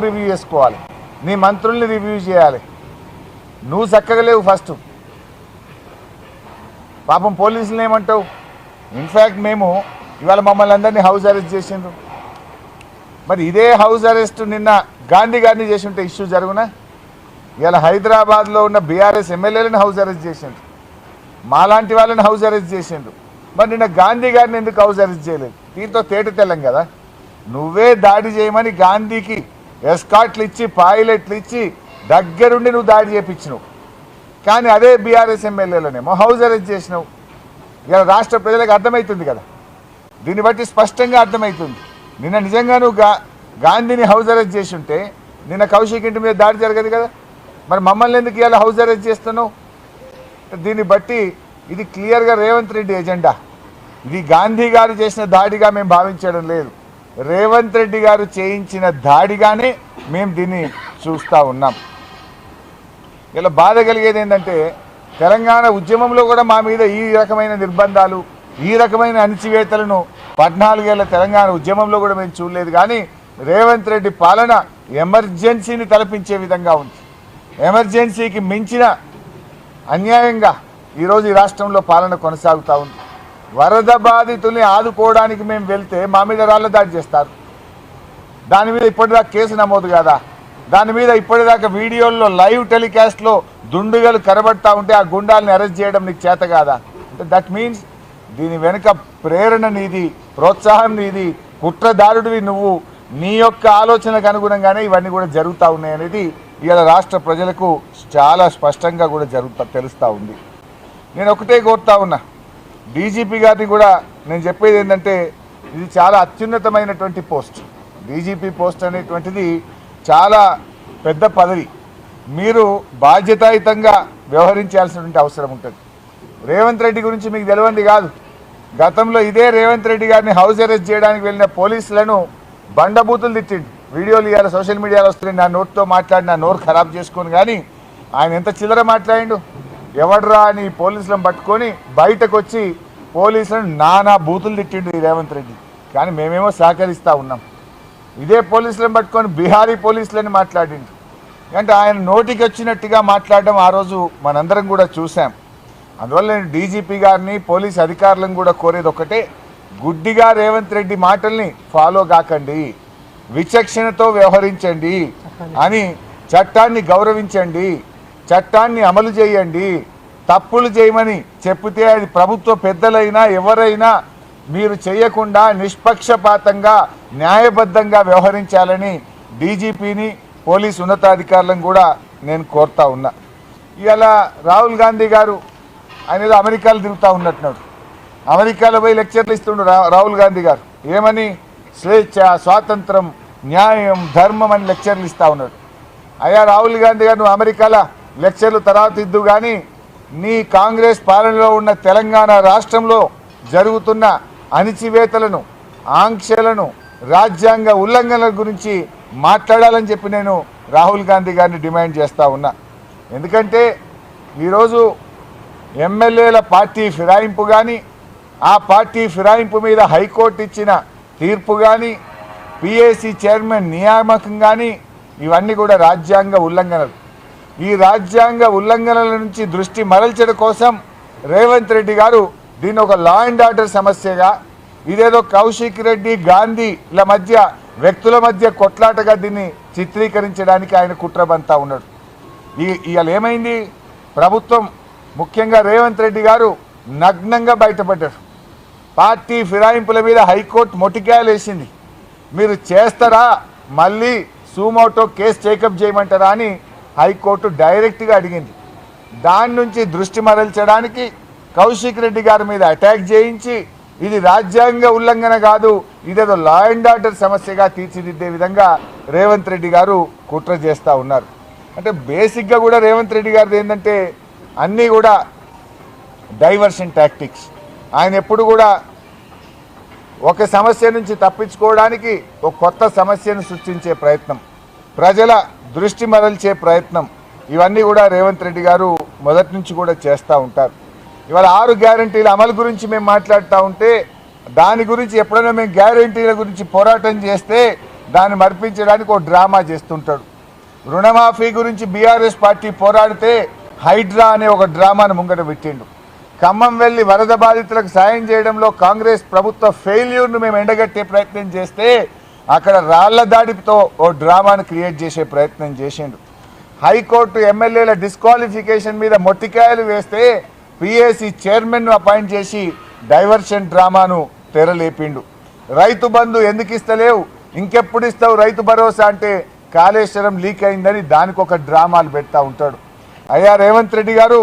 Review చేసుకోవాలి. నీ మంత్రుల్ని రివ్యూ చేయాలి. నువ్వు చక్కగా లేవు ఫస్ట్ పాపం పోలీసులు ఏమంటావు? ఇన్ఫ్యాక్ట్ మేము ఇవాళ మమ్మల్ని అందరినీ హౌస్ అరెస్ట్ చేసిండ్రు. మరి ఇదే హౌస్ అరెస్ట్ నిన్న గాంధీ గారిని చేసి ఉంటే ఇష్యూ జరుగునా? ఇవాళ హైదరాబాద్లో ఉన్న బీఆర్ఎస్ ఎమ్మెల్యేలను హౌస్ అరెస్ట్ చేసిండ్రు. మాలాంటి వాళ్ళని హౌస్ అరెస్ట్ చేసిండ్రు. మరి నిన్న గాంధీ గారిని ఎందుకు హౌస్ అరెస్ట్ చేయలేదు? దీంతో తేట తెల్లం కదా. నువ్వే దాడి చేయమని గాంధీకి ఎస్కాట్లు ఇచ్చి పాయిలెట్లు ఇచ్చి దగ్గరుండి నువ్వు దాడి చేపించినావు. కానీ అదే బీఆర్ఎస్ ఎమ్మెల్యేలోనేమో హౌస్ అరెస్ట్ చేసినావు. ఇలా రాష్ట్ర ప్రజలకు అర్థమవుతుంది కదా. దీన్ని బట్టి స్పష్టంగా అర్థమవుతుంది నిన్న నిజంగా నువ్వు గా గాంధీని హౌస్ అరెస్ట్ చేసి ఉంటే నిన్న కౌశిక్ ఇంటి మీద దాడి జరగదు కదా. మరి మమ్మల్ని ఎందుకు ఇవాళ హౌస్ అరెస్ట్ చేస్తున్నావు? దీన్ని బట్టి ఇది క్లియర్గా రేవంత్ రెడ్డి ఎజెండా ఇది గాంధీ గారు చేసిన దాడిగా మేము భావించడం లేదు. రేవంత్ రెడ్డి గారు చేయించిన దాడిగానే మేము దీన్ని చూస్తూ ఉన్నాం. ఇలా బాధ కలిగేది ఏంటంటే తెలంగాణ ఉద్యమంలో కూడా మా మీద ఈ రకమైన నిర్బంధాలు ఈ రకమైన అణిచివేతలను పద్నాలుగేళ్ళ తెలంగాణ ఉద్యమంలో కూడా మేము చూడలేదు. కానీ రేవంత్ రెడ్డి పాలన ఎమర్జెన్సీని తలపించే విధంగా ఉంది. ఎమర్జెన్సీకి మించిన అన్యాయంగా ఈరోజు ఈ రాష్ట్రంలో పాలన కొనసాగుతూ ఉంది. వరద బాధితుల్ని ఆదుకోవడానికి మేము వెళ్తే మా మీద రాళ్ళ దాడి చేస్తారు. దాని మీద ఇప్పటిదాకా కేసు నమోదు కదా? దాని మీద ఇప్పటిదాకా వీడియోల్లో లైవ్ టెలికాస్ట్లో దుండుగలు కరబడతా ఉంటే ఆ గుండాలని అరెస్ట్ చేయడం నీకు చేత కాదా? దట్ మీన్స్ దీని వెనుక ప్రేరణ నీది ప్రోత్సాహం నీది కుట్రదారుడివి నువ్వు. నీ యొక్క ఆలోచనకు అనుగుణంగానే ఇవన్నీ కూడా జరుగుతూ ఉన్నాయి అనేది ఇవాళ రాష్ట్ర ప్రజలకు చాలా స్పష్టంగా కూడా జరుగుతా తెలుస్తూ ఉంది. నేను ఒకటే కోరుతా ఉన్నా. డీజీపీ గారిని కూడా నేను చెప్పేది ఏంటంటే ఇది చాలా అత్యున్నతమైనటువంటి పోస్ట్. డీజీపీ పోస్ట్ అనేటువంటిది చాలా పెద్ద పదవి. మీరు బాధ్యతాయుతంగా వ్యవహరించాల్సినటువంటి అవసరం ఉంటుంది. రేవంత్ రెడ్డి గురించి మీకు తెలియంది కాదు. గతంలో ఇదే రేవంత్ రెడ్డి గారిని హౌస్ అరెస్ట్ చేయడానికి వెళ్ళిన పోలీసులను బండబూతులు తిట్టిండు. వీడియోలు ఇవాళ సోషల్ మీడియాలో వస్తున్నాయి. నా నోట్తో మాట్లాడి నా నోరు ఖరాబ్ చేసుకుని కానీ ఆయన ఎంత చిల్లర మాట్లాడిండు? ఎవడ్రా అని పోలీసులను పట్టుకొని బయటకు వచ్చి పోలీసులను నానా బూతులు తిట్టిండు ఈ రేవంత్ రెడ్డి. కానీ మేమేమో సహకరిస్తూ ఉన్నాం. ఇదే పోలీసులను పట్టుకొని బీహారీ పోలీసులని మాట్లాడిండు. అంటే ఆయన నోటికి వచ్చినట్టుగా మాట్లాడడం ఆ రోజు మనందరం కూడా చూసాం అందువల్ల నేను డీజీపీ గారిని పోలీస్ అధికారులను కూడా కోరేది ఒకటే గుడ్డిగా రేవంత్ రెడ్డి మాటల్ని ఫాలో కాకండి విచక్షణతో వ్యవహరించండి అని చట్టాన్ని గౌరవించండి చట్టాన్ని అమలు చేయండి. తప్పులు చేయమని చెప్తే అది ప్రభుత్వ పెద్దలైనా ఎవరైనా మీరు చేయకుండా నిష్పక్షపాతంగా న్యాయబద్ధంగా వ్యవహరించాలని డీజీపీని పోలీస్ ఉన్నతాధికారులను కూడా నేను కోరుతా ఉన్నా. ఇలా రాహుల్ గాంధీ గారు ఆయన అమెరికాలో తిరుగుతూ ఉన్నట్టున్నాడు. అమెరికాలో పోయి లెక్చర్లు ఇస్తుండు రా- రాహుల్ గాంధీ గారు. ఏమని? స్వేచ్ఛ స్వాతంత్రం న్యాయం ధర్మం అని లెక్చర్లు ఇస్తూ ఉన్నాడు. అయ్యా రాహుల్ గాంధీ గారు నువ్వు అమెరికాలో? లెక్చర్లు తర్వాత ఇద్దు కానీ నీ కాంగ్రెస్ పాలనలో ఉన్న తెలంగాణ రాష్ట్రంలో జరుగుతున్న అణిచివేతలను ఆంక్షలను రాజ్యాంగ ఉల్లంఘనల గురించి మాట్లాడాలని చెప్పి నేను రాహుల్ గాంధీ గారిని డిమాండ్ చేస్తూ ఉన్నా. ఎందుకంటే ఈరోజు ఎమ్మెల్యేల పార్టీ ఫిరాయింపు కానీ ఆ పార్టీ ఫిరాయింపు మీద హైకోర్టు ఇచ్చిన తీర్పు కానీ పిఏసీ చైర్మన్ నియామకం కానీ ఇవన్నీ కూడా రాజ్యాంగ ఉల్లంఘనలు. ఈ రాజ్యాంగ ఉల్లంఘనల నుంచి దృష్టి మరల్చడం కోసం రేవంత్ రెడ్డి గారు దీన్ని ఒక లా అండ్ ఆర్డర్ సమస్యగా ఇదేదో కౌశిక్ రెడ్డి గాంధీల మధ్య వ్యక్తుల మధ్య కొట్లాటగా దీన్ని చిత్రీకరించడానికి ఆయన కుట్రబంతా ఉన్నాడు. ఈ ఇవాళ ఏమైంది? ప్రభుత్వం ముఖ్యంగా రేవంత్ రెడ్డి గారు నగ్నంగా బయటపడ్డారు. పార్టీ ఫిరాయింపుల మీద హైకోర్టు మొటికాయలు వేసింది. మీరు చేస్తారా? మళ్ళీ సూమోటో కేసు టేకప్ చేయమంటారా అని హైకోర్టు డైరెక్ట్గా అడిగింది. దాని నుంచి దృష్టి మరల్చడానికి కౌశిక్ రెడ్డి గారి మీద అటాక్ చేయించి ఇది రాజ్యాంగ ఉల్లంఘన కాదు ఇదేదో లా అండ్ ఆర్డర్ సమస్యగా తీర్చిదిద్దే విధంగా రేవంత్ రెడ్డి గారు కుట్ర చేస్తూ ఉన్నారు. అంటే బేసిక్గా కూడా రేవంత్ రెడ్డి గారిది ఏంటంటే అన్నీ కూడా డైవర్షన్ టాక్టిక్స్. ఆయన ఎప్పుడు కూడా ఒక సమస్య నుంచి తప్పించుకోవడానికి ఒక కొత్త సమస్యను సృష్టించే ప్రయత్నం. ప్రజల దృష్టి మరల్చే ప్రయత్నం ఇవన్నీ కూడా రేవంత్ రెడ్డి గారు మొదటి నుంచి కూడా చేస్తూ ఉంటారు. ఇవాళ ఆరు గ్యారంటీల అమలు గురించి మేము మాట్లాడుతూ ఉంటే దాని గురించి ఎప్పుడైనా మేము గ్యారంటీల గురించి పోరాటం చేస్తే దాన్ని మర్పించడానికి ఒక డ్రామా చేస్తుంటాడు. రుణమాఫీ గురించి బీఆర్ఎస్ పార్టీ పోరాడితే హైడ్రా అనే ఒక డ్రామాను ముంగట పెట్టిండు. ఖమ్మం వెళ్ళి వరద బాధితులకు సాయం చేయడంలో కాంగ్రెస్ ప్రభుత్వ ఫెయిల్యూర్ను మేము ఎండగట్టే ప్రయత్నం చేస్తే అక్కడ రాళ్ళ దాడితో ఓ డ్రామాను క్రియేట్ చేసే ప్రయత్నం చేసిండు. హైకోర్టు ఎమ్మెల్యేల డిస్క్వాలిఫికేషన్ మీద మొట్టికాయలు వేస్తే పిఏసి చైర్మన్ను అపాయింట్ చేసి డైవర్షన్ డ్రామాను తెరలేపిండు. రైతు బంధు ఎందుకు ఇస్తలేవు? ఇంకెప్పుడు ఇస్తావు రైతు భరోసా అంటే కాళేశ్వరం లీక్ అయిందని దానికి ఒక డ్రామాలు పెడతా ఉంటాడు. అయ్యా రేవంత్ రెడ్డి గారు